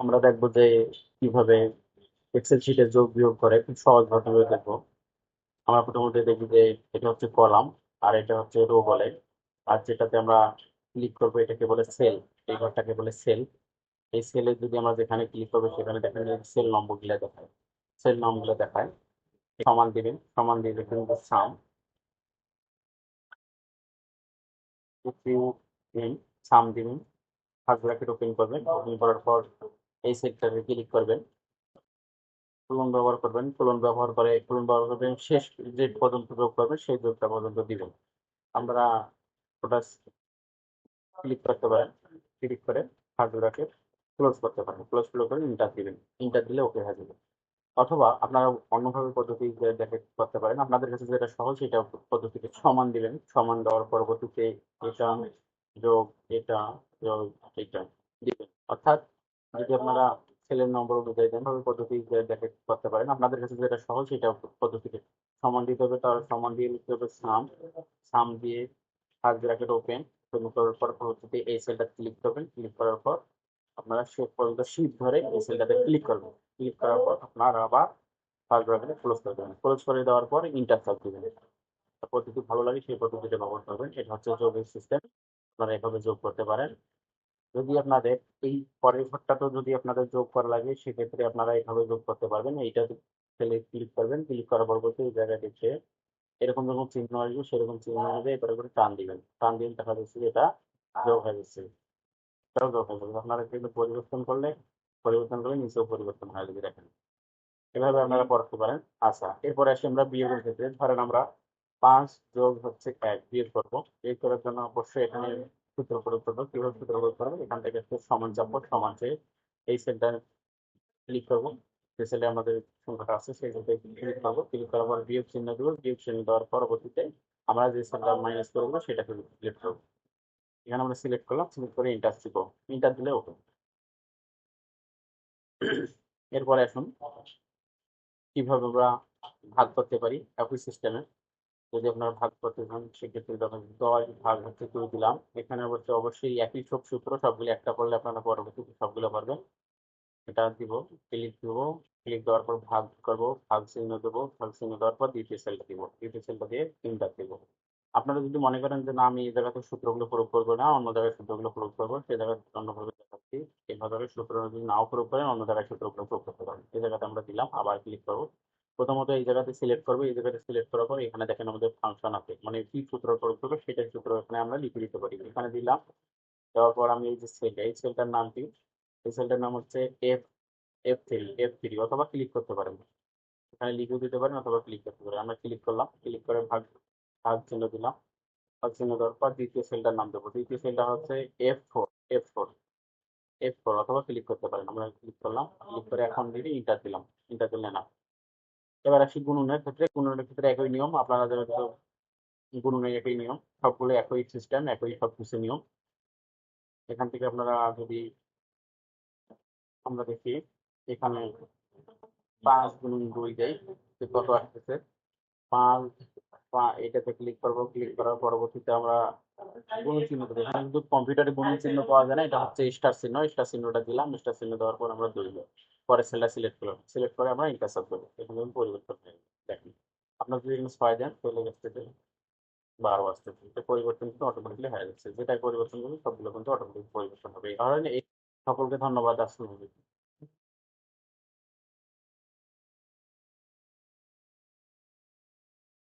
আমরা দেখব যে কীভাবে এক্সেল শিটে যোগ বিয়োগ করে খুব সহজ ভাবে দেখব। আমরা প্রথমত দেখি যে এটা হচ্ছে কলাম আর এটা হচ্ছে রো বলে। আর যেটাতে আমরা ক্লিক করব এটাকে বলে সেল এই ঘরটাকে বলে সেল এই সেলে যদি আমরা যেখানে ক্লিক করব সেখানে দেখেন সেল নম্বরগুলো দেখায়। সেল নম্বরগুলো দেখায়। সমান দিবেন, সমান দিয়ে দেখবেন সাম সাম দিবেন। ফার্স্ট ব্র্যাকেট ওপেন করবেন। ওপেন করার পর এই সেক্টরে ক্লিক করবেন। কোলন ব্যবহার করবেন। কোলন ব্যবহার করে কোলন ব্যবহার করবেন শেষ যে পর্যন্ত যোগ করবেন, সেই যোগটা পর্যন্ত দিবেন। আমরা ওটা ক্লিক করতে পারেন। ক্লিক করে ফার্স্ট ব্র্যাকেট ক্লোজ করতে পারেন। ক্লোজ ক্লোজ করে ইন্টার দিবেন। ইন্টার দিলে ওকে হয়ে যাবে। অথবা আপনারা অন্যভাবে পদ্ধতি দেখে করতে পারেন, আপনাদের কাছে যেটা সহজ সেটা পদ্ধতিতে সমান দিবেন। সমান দেওয়ার পরবর্তীতে এটা যোগ এটা অর্থাৎ যদি আপনারা ছেলের নম্বর অনুযায়ী ভাবে পদ্ধতি দেখে করতে পারেন, আপনাদের কাছে যেটা সহজ সেটা পদ্ধতিতে সমান দিতে হবে। তার সমান দিয়ে লিখতে হবে সাম সাম দিয়ে ফার্স্ট ব্র্যাকেট ওপেন ওপেন করার পর পরবর্তীতে এই সেলটা ক্লিক করবেন। ক্লিক করার পর আপনারা শেষ পর্যন্ত শিপ ধরে এই সেলটাতে ক্লিক করবেন। ক্লিক করার পর আপনারা আবার ফার্স্ট ব্র্যাকেটে ক্লোজ করে দেবেন। ক্লোজ করে দেওয়ার পর ইন্টার চাপ দিবেন। পদ্ধতি ভালো লাগে সেই পদ্ধতিটা ব্যবহার করবেন। এটা হচ্ছে যোগের সিস্টেম আপনারা এভাবে যোগ করতে পারেন। যদি আপনাদের এই পরের ঘরটাতেও যদি আপনাদের যোগ করা লাগে, সেক্ষেত্রে আপনারা এভাবে যোগ করতে পারবেন। এইটা সেলে ক্লিক করবেন। ক্লিক করার পরবর্তী এই জায়গায় দেখে এরকম যখন চিহ্ন আসবে, সেরকম চিহ্ন অনুযায়ী এরপরে করে টান দিবেন। টান দিন দেখা যাচ্ছে এটা যোগ হয়ে যাচ্ছে এটাও যোগ হয়ে যাবে আপনারা কিন্তু পরিবর্তন করলে পরিবর্তন করলে নিচেও পরিবর্তন হয়ে যাবে, দেখেন। এভাবে আপনারা পড়তে পারেন। আচ্ছা এরপরে আসি আমরা বিয়োগের ক্ষেত্রে। ধরেন আমরা পাঁচ যোগ হচ্ছে এক বিয়োগ করব। বিয়োগ করার জন্য অবশ্যই এখানে সূত্র প্রয়োগ করব। কীভাবে সূত্র প্রয়োগ করব? এখান থেকে সমান চাপবো, সমান চেয়ে এই সেলটা ক্লিক করব। যে সেলে আমাদের সংখ্যাটা আছে, সেই সেলটা ক্লিক করব। ক্লিক করার পর বিয়োগ চিহ্ন দেবো। বিয়োগ চিহ্ন দেওয়ার পরবর্তীতে আমরা যে সেলটা মাইনাস করব, সেটাকে সিলেক্ট করব। এখানে আমরা সিলেক্ট করলাম সিলেক্ট করে ইন্টার দিব। ইন্টার দিলে ওকে। এরপরে এখন কীভাবে আমরা ভাগ করতে পারি একই সিস্টেমে যদি আপনারা ভাগ করতে চান, সেক্ষেত্রে যখন দশ ভাগ হচ্ছে দুই দিলাম, এখানে হচ্ছে অবশ্যই একই সব সূত্র, সবগুলো একটা করলে আপনারা পরবর্তীতে সবগুলো পারবেন। এটা দিব ক্লিক দিব ক্লিক দেওয়ার পর ভাগ করব, ভাগ চিহ্ন দেবো, ভাগ চিহ্ন দেওয়ার পর দ্বিতীয় সেলটা দিব, দ্বিতীয় সেলটা দিয়ে তিনটা দিব। আপনারা যদি মনে করেন যে, না, আমি এই জায়গাতে সূত্রগুলো প্রয়োগ করব না, অন্য জায়গায় সূত্রগুলো প্রয়োগ করব সেই জায়গায় অন্যভাবে দেখাচ্ছি। এইভাবে সূত্র যদি নাও প্রয়োগ করেন, অন্য জায়গায় সূত্রগুলো প্রয়োগ করতে পারেন। এই জায়গাতে আমরা দিলাম, আবার ক্লিক করব। প্রথমত এই জায়গাতে সিলেক্ট করব, এই জায়গাতে সিলেক্ট করার পর এখানে দেখেন আমাদের ফাংশন আছে। মানে কি সূত্র প্রয়োগ করব সেটাই সূত্র এখানে আমরা লিখে দিতে পারি। এখানে দিলাম, দেওয়ার পর আমি এই যে সেলটা এই সেলটার নাম কি? এই সেলটার নাম হচ্ছে F F three F three অথবা ক্লিক করতে পারেন। এখানে লিখেও দিতে পারেন অথবা ক্লিক করতে পারেন। আমরা ক্লিক করলাম ক্লিক করে ভাগ ভাগ চিহ্ন দিলাম। ভাগ চিহ্ন দেওয়ার পর দ্বিতীয় সেলটার নাম দেবো। দ্বিতীয় সেলটা হচ্ছে F four F four F four অথবা ক্লিক করতে পারেন। আমরা ক্লিক করলাম ক্লিক করে এখন দিলে ইন্টার দিলাম। ইন্টার দিলে না। এবার আসি গুণনের ক্ষেত্রে। গুণনের ক্ষেত্রে একই নিয়ম, আপনারা যেহেতু গুণনের একই নিয়ম সবগুলো একই সিস্টেম একই সব কিছু নিয়ম। এখান থেকে আপনারা যদি আমরা দেখি, এখানে পাঁচ গুণন দুই দেয় কত আসতেছে? পাঁচ এটাতে ক্লিক করব ক্লিক করার পরবর্তীতে আমরা গুণ চিহ্ন কিন্তু কম্পিউটারে গুণ চিহ্ন পাওয়া যায় না, এটা হচ্ছে স্টার চিহ্ন। স্টার চিহ্নটা দিলাম স্টার চিহ্ন দেওয়ার পর আমরা দুই পরে সেলটা সিলেক্ট করলাম। সিলেক্ট করে আমরা ইন্টারসাপ করব। এখানে আমি পরিবর্তন হয়ে। দেখেন আপনার যদি এখানে ছয় দেন, তাহলে আসতেছে বারো আসতেছে এটা পরিবর্তন কিন্তু অটোমেটিকলি হয়ে যাচ্ছে। যেটা পরিবর্তন করবে সবগুলো কিন্তু অটোমেটিক পরিবর্তন হবে। এই কারণে এই সকলকে ধন্যবাদ আলাইকুম।